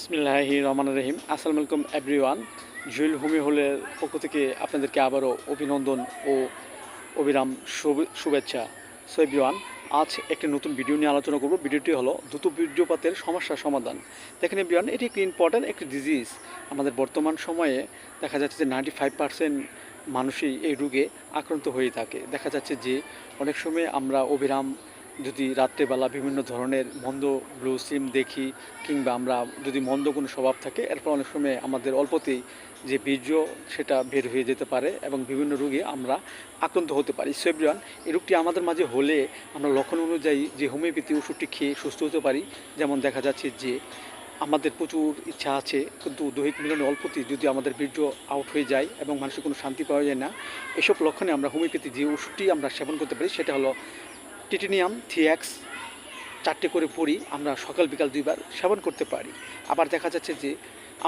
বিসমিল্লাহি রহমান রহিম। আসসালামু আলাইকুম এভরিওয়ান জুয়েল হোমি হলের পক্ষ থেকে আপনাদেরকে আবারও অভিনন্দন ও অবিরাম শুভ- শুভেচ্ছা। সো এভরিওয়ান আজ একটি নতুন ভিডিও নিয়ে আলোচনা করব। ভিডিওটি হলো দ্রুত বীর্যপাতের সমস্যার সমাধান। দেখেন এভরিওয়ান এটি একটি ইম্পর্ট্যান্ট একটি ডিজিজ আমাদের বর্তমান সময়ে দেখা যাচ্ছে যে নাইনটি ফাইভ পার্সেন্ট মানুষই এই রোগে আক্রান্ত হয়ে থাকে। দেখা যাচ্ছে যে অনেক সময় আমরা অবিরাম যদি রাত্রেবেলা বিভিন্ন ধরনের মন্দ ব্লু সিম দেখি কিংবা আমরা যদি মন্দ কোনো স্বভাব থাকে, এরপর অনেক সময় আমাদের অল্পতেই যে বীর্য সেটা বের হয়ে যেতে পারে এবং বিভিন্ন রোগে আমরা আক্রান্ত হতে পারি। সেব্রিয়ান এই রোগটি আমাদের মাঝে হলে আমরা লক্ষণ অনুযায়ী যে হোমিওপ্যাথি ওষুধটি খেয়ে সুস্থ হতে পারি। যেমন দেখা যাচ্ছে যে আমাদের প্রচুর ইচ্ছা আছে, কিন্তু দৈহিক মিলনে অল্পতেই যদি আমাদের বীর্য আউট হয়ে যায় এবং মানুষের কোনো শান্তি পাওয়া যায় না, এসব লক্ষণে আমরা হোমিওপ্যাথি যে ওষুধটি আমরা সেবন করতে পারি, সেটা হলো টিটেনিয়াম থিয়াক্স চারটে করে পড়ি আমরা সকাল, বিকাল দুইবার সেবন করতে পারি। আবার দেখা যাচ্ছে যে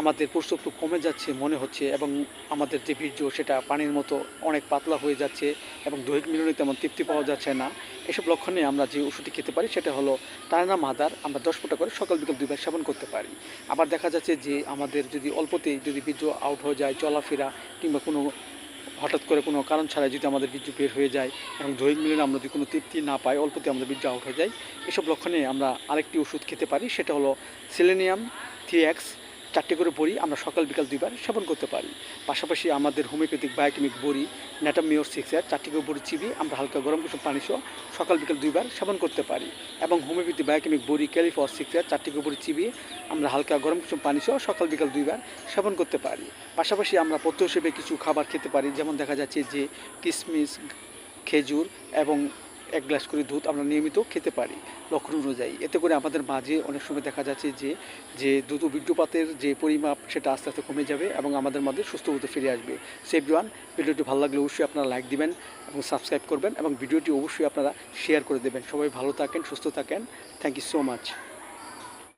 আমাদের প্রস্তুত কমে যাচ্ছে মনে হচ্ছে এবং আমাদের যে বীর্য সেটা পানির মতো অনেক পাতলা হয়ে যাচ্ছে এবং দৈহিক মিলনে তেমন তৃপ্তি পাওয়া যাচ্ছে না। এসব লক্ষণে আমরা যে ওষুধটি খেতে পারি সেটা হলো টানা মাদার আমরা দশ ফোঁটা করে সকাল, বিকাল দুইবার সেবন করতে পারি। আবার দেখা যাচ্ছে যে আমাদের যদি অল্পতেই যদি বীর্য আউট হয়ে যায়, চলাফেরা কিংবা কোনো হঠাৎ করে কোনো কারণ ছাড়াই যদি আমাদের বীর্য বের হয়ে যায় এবং দৈহিক মিলনে আমরা যদি কোনো তৃপ্তি না পাই, অল্পতে আমাদের বীর্য আউট হয়ে যায়, এসব লক্ষণে আমরা আরেকটি ওষুধ খেতে পারি, সেটা হলো সেলেনিয়াম থ্রিএক্স চারটে করে বড়ি আমরা সকাল, বিকাল দুইবার সেবন করতে পারি। পাশাপাশি আমাদের হোমিওপ্যাথিক বায়োকেমিক বড়ি ন্যাটামিওর সিক্সের চারটে করে বড়ি চিবিয়ে আমরা হালকা গরম কুসুম পানি সহ সকাল, বিকাল দুইবার সেবন করতে পারি। এবং হোমিওপ্যাথি বায়োকেমিক বড়ি, ক্যালিফর সিক্সের চারটে করে বড়ি চিবিয়ে আমরা হালকা গরম কুসুম পানি সহ সকাল, বিকাল দুইবার সেবন করতে পারি। পাশাপাশি আমরা পথ্য হিসেবে কিছু খাবার খেতে পারি, যেমন দেখা যাচ্ছে যে কিশমিশ খেজুর এবং এক গ্লাস করে দুধ আমরা নিয়মিত খেতে পারি লক্ষণ অনুযায়ী। এতে করে আমাদের মাঝে অনেক সময় দেখা যাচ্ছে যে যে দ্রুত বীর্যপাতের যে পরিমাপ সেটা আস্তে আস্তে কমে যাবে এবং আমাদের মাঝে সুস্থ হতে ফিরে আসবে। সেভরিওয়ান ভিডিওটি ভালো লাগলে অবশ্যই আপনারা লাইক দিবেন এবং সাবস্ক্রাইব করবেন এবং ভিডিওটি অবশ্যই আপনারা শেয়ার করে দেবেন। সবাই ভালো থাকেন, সুস্থ থাকেন। Thank you so much